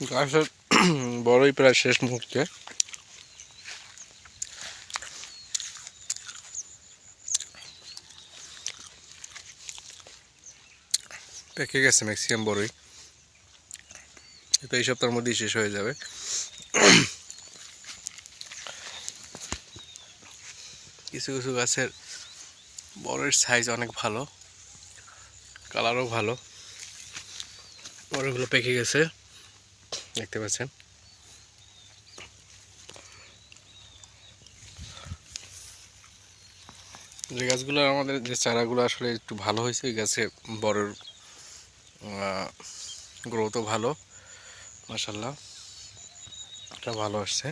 গাছের বড়ই প্রায় শেষ মুহূর্তে। পেকে গেছে ম্যাক্সিমাম বড়ই। তো এই সপ্তাহের মধ্যেই শেষ হয়ে যাবে। কিছু কিছু গাছের বড়ের সাইজ অনেক ভালো কালারও ভালো। বড়গুলো পেকে গেছে। দেখতে পাচ্ছেন। যে গাছগুলো আমাদের, যে চারাগুলো আসলে একটু ভালো হয়েছে ওই গাছে বড়র গ্রোথও ভালো মাসাল্লাহ এটা ভালো আসছে।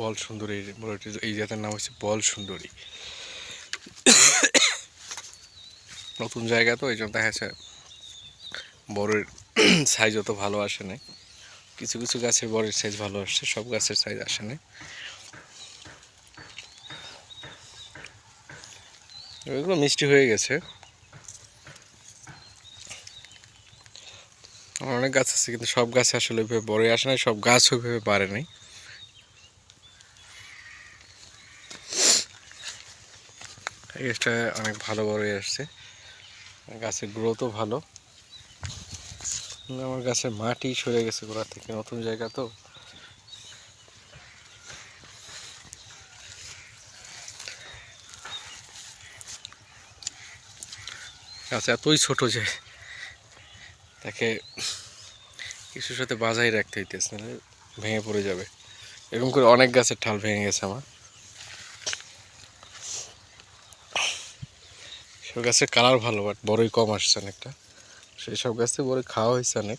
বল সুন্দরী এই জাতের নাম হচ্ছে বল সুন্দরী। নতুন জায়গা তো, এই জন্য দেখা যাচ্ছে বড়ের সাইজ অত ভালো আসে নাই। কিছু কিছু গাছের বড়ের সাইজ ভালো আসছে, সব গাছের সাইজ আসে নাই। এগুলো মিষ্টি হয়ে গেছে। অনেক গাছ আছে, কিন্তু সব গাছে আসলে ওইভাবে বড়ই আসে নাই, সব গাছ ওইভাবে পারে নাই। এই অনেক ভালো বড়ই আসছে। গাছের গ্রোথও ভালো। আমার গাছের মাটি সরে গেছে গোড়া থেকে, নতুন জায়গা তো। গাছ এতই ছোট যে তাকে কিছুর সাথে বাজাই রাখতে হইতেছে ভেঙে পড়ে যাবে। এরকম করে অনেক গাছের ঠাল ভেঙে গেছে আমার। সব গাছের কালার ভালো বাট বড়ই কম আসছে অনেকটা। সেই সব গাছে বড়ই খাওয়া হয়েছে অনেক।